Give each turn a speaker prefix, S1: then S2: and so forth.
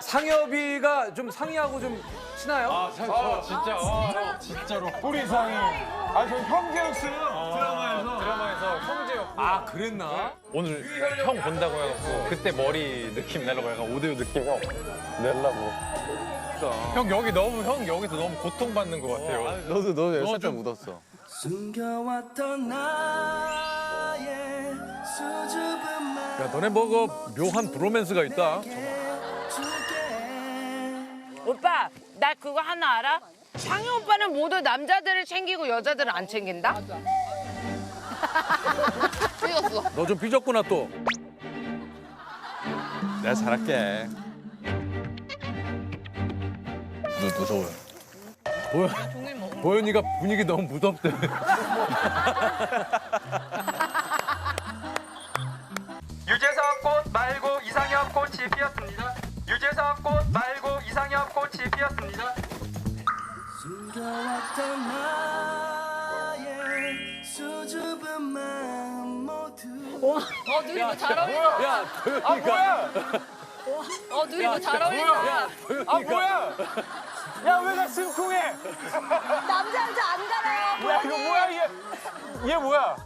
S1: 상엽이가 좀 상희하고 좀 친해요?
S2: 아, 저, 저 진짜, 아, 진짜 로. 우리 상이. 아, 저 형제였어요. 드라마에서. 드라마에서 형제였고.
S1: 아 그랬나?
S3: 오늘 형 본다고 해갖고 그때 머리 느낌 내려고 약간 오디오 느낌 형 내려고. 형 여기 너무 형 여기서 너무 고통받는 것 같아요.
S4: 너도 너도 살짝
S3: 좀-
S4: 묻었어.
S5: 숨겨왔던 나의 수줍은
S1: 맘야 너네 뭐그 묘한 브로맨스가 있다.
S6: 오빠, 나 그거 하나 알아? 상희 오빠는 모두 남자들을 챙기고 여자들은 안 챙긴다?
S1: 너좀 삐졌구나 또.
S4: 내가 잘할게.
S3: 무, 무서워요.
S1: 보현, 보현이가 분위기 너무 무섭대.
S7: 유재석 꽃 말고 이상엽 꽃이 피었습니다. 유재석 꽃 말고 이상엽 꽃이 피었습니다.
S5: 숨겨왔던 나의 수줍은 마음 모두
S8: 어, 둘이 이거 잘 어울린다.
S1: 야 보현이가.
S8: 어, 둘이 이거 잘 어울린다.
S1: 야
S2: 아, 뭐야? 야, 왜 나 심쿵해?
S8: 남자 여자 안 가려요.
S2: 야, 이거 뭐야, 얘. 얘 뭐야?